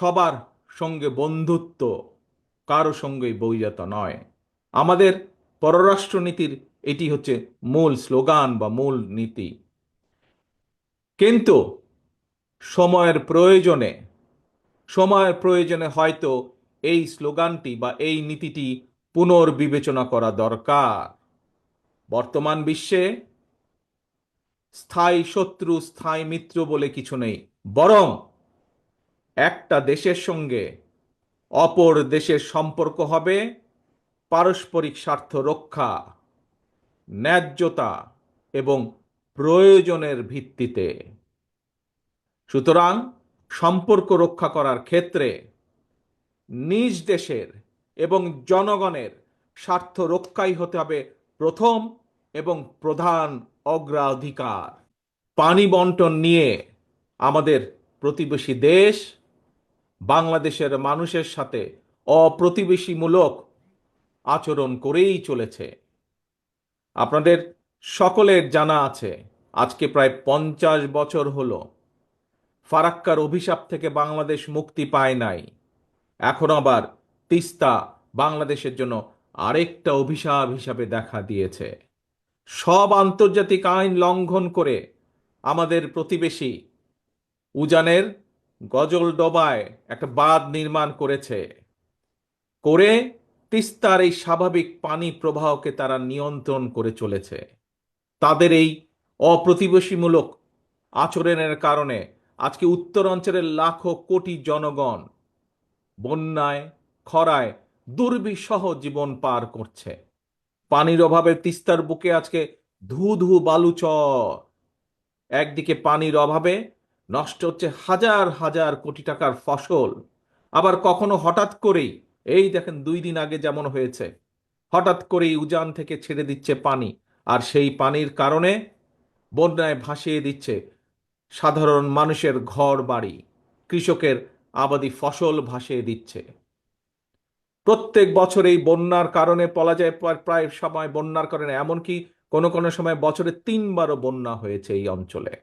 সবার সঙ্গে বন্ধুত্ব কারও সঙ্গেই বৈজাত নয়। আমাদের পররাষ্ট্রনীতির এটি হচ্ছে মূল স্লোগান বা মূল নীতি। কিন্তু সময়ের প্রয়োজনে সময়ের প্রয়োজনে হয়তো এই স্লোগানটি বা এই নীতিটি পুনর্বিবেচনা করা দরকার। বর্তমান বিশ্বে স্থায়ী শত্রু, স্থায়ী মিত্র বলে কিছু নেই। বরং একটা দেশের সঙ্গে অপর দেশের সম্পর্ক হবে, পারস্পরিক স্বার্থ রক্ষা, ন্যায্যতা এবং প্রয়োজনের ভিত্তিতে। সুতরাং সম্পর্ক রক্ষা করার ক্ষেত্রে নিজ দেশের এবং জনগণের স্বার্থ রক্ষাই হতে হবে প্রথম এবং প্রধান অগ্রাধিকার। পানি বন্টন নিয়ে আমাদের প্রতিবেশী দেশ বাংলাদেশের মানুষের সাথে অপ্রতিবেশীমূলক আচরণ করেই চলেছে। আপনাদের সকলের জানা আছে, আজকে প্রায় পঞ্চাশ বছর হলো। ফারাক্কার অভিশাপ থেকে বাংলাদেশ মুক্তি পায় নাই। এখন আবার তিস্তা বাংলাদেশের জন্য আরেকটা অভিশাপ হিসাবে দেখা দিয়েছে। সব আন্তর্জাতিক আইন লঙ্ঘন করে আমাদের প্রতিবেশী উজানের গজল ডোবায় একটা বাঁধ নির্মাণ করেছে। করে তিস্তার এই স্বাভাবিক পানি প্রবাহকে তারা নিয়ন্ত্রণ করে চলেছে। তাদের এই অপ্রতিবেশীমূলক আচরণের কারণে আজকে উত্তর অঞ্চলের লাখো কোটি জনগণ বন্যায়, খরায় দুর্বিষহ জীবন পার করছে। পানির অভাবে তিস্তার বুকে আজকে ধু ধু বালুচর। একদিকে পানির অভাবে নষ্ট হচ্ছে হাজার হাজার কোটি টাকার ফসল। আবার কখনো হঠাৎ করেই, এই দেখেন দুই দিন আগে যেমন হয়েছে, হঠাৎ করেই উজান থেকে ছেড়ে দিচ্ছে পানি। আর সেই পানির কারণে বন্যায় ভাসিয়ে দিচ্ছে সাধারণ মানুষের ঘর বাড়ি, কৃষকের আবাদি ফসল ভাসিয়ে দিচ্ছে। প্রত্যেক বছর এই বন্যার কারণে বলা যায় প্রায়- সময় বন্যার কারণে, এমনকি কোনো কোনো সময় বছরে তিনবারও বন্যা হয়েছে এই অঞ্চলে।